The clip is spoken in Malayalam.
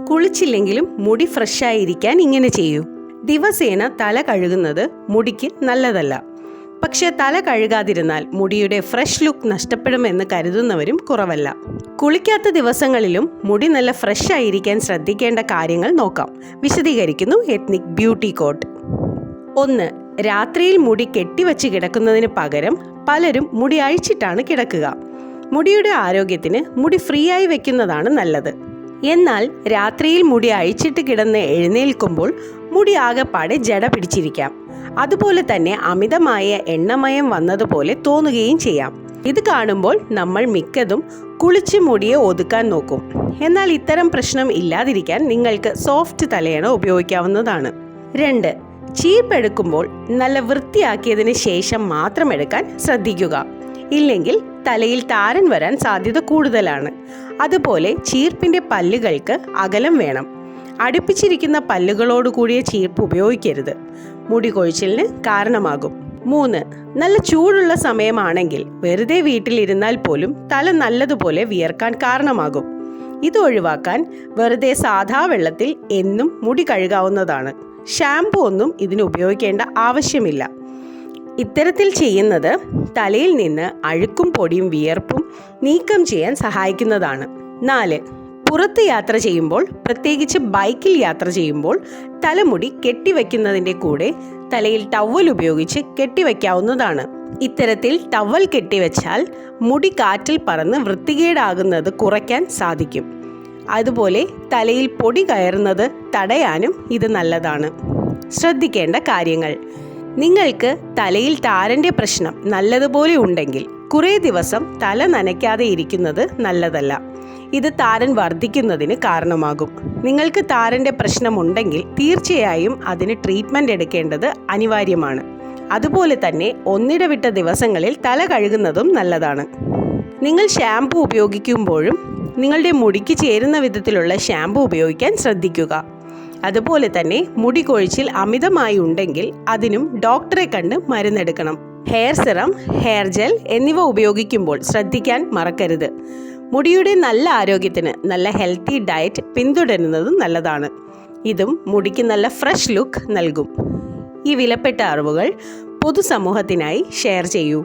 കുളിച്ചില്ലെങ്കിലും മുടി ഫ്രഷായിരിക്കാൻ ഇങ്ങനെ ചെയ്യൂ. ദിവസേന തല കഴുകുന്നത് മുടിക്ക് നല്ലതല്ല. പക്ഷെ തല കഴുകാതിരുന്നാൽ മുടിയുടെ ഫ്രഷ് ലുക്ക് നഷ്ടപ്പെടുമെന്ന് കരുതുന്നവരും കുറവല്ല. കുളിക്കാത്ത ദിവസങ്ങളിലും മുടി നല്ല ഫ്രഷ് ആയിരിക്കാൻ ശ്രദ്ധിക്കേണ്ട കാര്യങ്ങൾ നോക്കാം. വിശദീകരിക്കുന്നു എത്നിക് ബ്യൂട്ടി കോട്ട്. ഒന്ന് രാത്രിയിൽ മുടി കെട്ടിവച്ച് കിടക്കുന്നതിന് പകരം പലരും മുടി അഴിച്ചിട്ടാണ് കിടക്കുക. മുടിയുടെ ആരോഗ്യത്തിന് മുടി ഫ്രീ ആയി വെക്കുന്നതാണ് നല്ലത്. എന്നാൽ രാത്രിയിൽ മുടി അഴിച്ചിട്ട് കിടന്ന് എഴുന്നേൽക്കുമ്പോൾ മുടി ആകെപ്പാടെ ജട പിടിച്ചിരിക്കാം. അതുപോലെ തന്നെ അമിതമായ എണ്ണമയം വന്നതുപോലെ തോന്നുകയും ചെയ്യാം. ഇത് കാണുമ്പോൾ നമ്മൾ മിക്കതും കുളിച്ച് മുടിയെ ഒതുക്കാൻ നോക്കും. എന്നാൽ ഇത്തരം പ്രശ്നം ഇല്ലാതിരിക്കാൻ നിങ്ങൾക്ക് സോഫ്റ്റ് തലയണ ഉപയോഗിക്കാവുന്നതാണ്. രണ്ട് ചീപ്പ് എടുക്കുമ്പോൾ നല്ല വൃത്തിയാക്കിയതിന് ശേഷം മാത്രം എടുക്കാൻ ശ്രദ്ധിക്കുക. ഇല്ലെങ്കിൽ തലയിൽ താരൻ വരാൻ സാധ്യത കൂടുതലാണ്. അതുപോലെ ചീർപ്പിന്റെ പല്ലുകൾക്ക് അകലം വേണം. അടുപ്പിച്ചിരിക്കുന്ന പല്ലുകളോട് കൂടിയ ചീർപ്പ് ഉപയോഗിക്കരുത്. മുടി കൊഴിച്ചിലിന് കാരണമാകും. മൂന്ന് നല്ല ചൂടുള്ള സമയമാണെങ്കിൽ വെറുതെ വീട്ടിലിരുന്നാൽ പോലും തല നല്ലതുപോലെ വിയർക്കാൻ കാരണമാകും. ഇത് ഒഴിവാക്കാൻ വെറുതെ സാധാ വെള്ളത്തിൽ എന്നും മുടി കഴുകാവുന്നതാണ്. ഷാംപൂ ഒന്നും ഇതിന് ഉപയോഗിക്കേണ്ട ആവശ്യമില്ല. ഇത്തരത്തിൽ ചെയ്യുന്നത് തലയിൽ നിന്ന് അഴുക്കും പൊടിയും വിയർപ്പും നീക്കം ചെയ്യാൻ സഹായിക്കുന്നതാണ്. നാല് പുറത്ത് യാത്ര ചെയ്യുമ്പോൾ പ്രത്യേകിച്ച് ബൈക്കിൽ യാത്ര ചെയ്യുമ്പോൾ തലമുടി കെട്ടിവെക്കുന്നതിന്റെ കൂടെ തലയിൽ ടവൽ ഉപയോഗിച്ച് കെട്ടിവെക്കാവുന്നതാണ്. ഇത്തരത്തിൽ ടവൽ കെട്ടിവെച്ചാൽ മുടി കാറ്റിൽ പറന്ന് വൃത്തികേടാകുന്നത് കുറയ്ക്കാൻ സാധിക്കും. അതുപോലെ തലയിൽ പൊടി കയറുന്നത് തടയാനും ഇത് നല്ലതാണ്. ശ്രദ്ധിക്കേണ്ട കാര്യങ്ങൾ. നിങ്ങൾക്ക് തലയിൽ താരന്റെ പ്രശ്നം നല്ലതുപോലെ ഉണ്ടെങ്കിൽ കുറേ ദിവസം തല നനയ്ക്കാതെ ഇരിക്കുന്നത് നല്ലതല്ല. ഇത് താരൻ വർദ്ധിക്കുന്നതിന് കാരണമാകും. നിങ്ങൾക്ക് താരന്റെ പ്രശ്നമുണ്ടെങ്കിൽ തീർച്ചയായും അതിന് ട്രീറ്റ്മെന്റ് എടുക്കേണ്ടത് അനിവാര്യമാണ്. അതുപോലെ തന്നെ ഒന്നിടവിട്ട ദിവസങ്ങളിൽ തല കഴുകുന്നതും നല്ലതാണ്. നിങ്ങൾ ഷാംപൂ ഉപയോഗിക്കുമ്പോഴും നിങ്ങളുടെ മുടിക്ക് ചേരുന്ന വിധത്തിലുള്ള ഷാംപൂ ഉപയോഗിക്കാൻ ശ്രദ്ധിക്കുക. അതുപോലെ തന്നെ മുടി കൊഴിച്ചിൽ അമിതമായി ഉണ്ടെങ്കിൽ അതിനും ഡോക്ടറെ കണ്ട് മരുന്നെടുക്കണം. ഹെയർ സിറം ഹെയർ ജെൽ എന്നിവ ഉപയോഗിക്കുമ്പോൾ ശ്രദ്ധിക്കാൻ മറക്കരുത്. മുടിയുടെ നല്ല ആരോഗ്യത്തിന് നല്ല ഹെൽത്തി ഡയറ്റ് പിന്തുടരുന്നത് നല്ലതാണ്. ഇതും മുടിക്ക് നല്ല ഫ്രഷ് ലുക്ക് നൽകും. ഈ വിലപ്പെട്ട അറിവുകൾ പൊതുസമൂഹത്തിനായി ഷെയർ ചെയ്യൂ.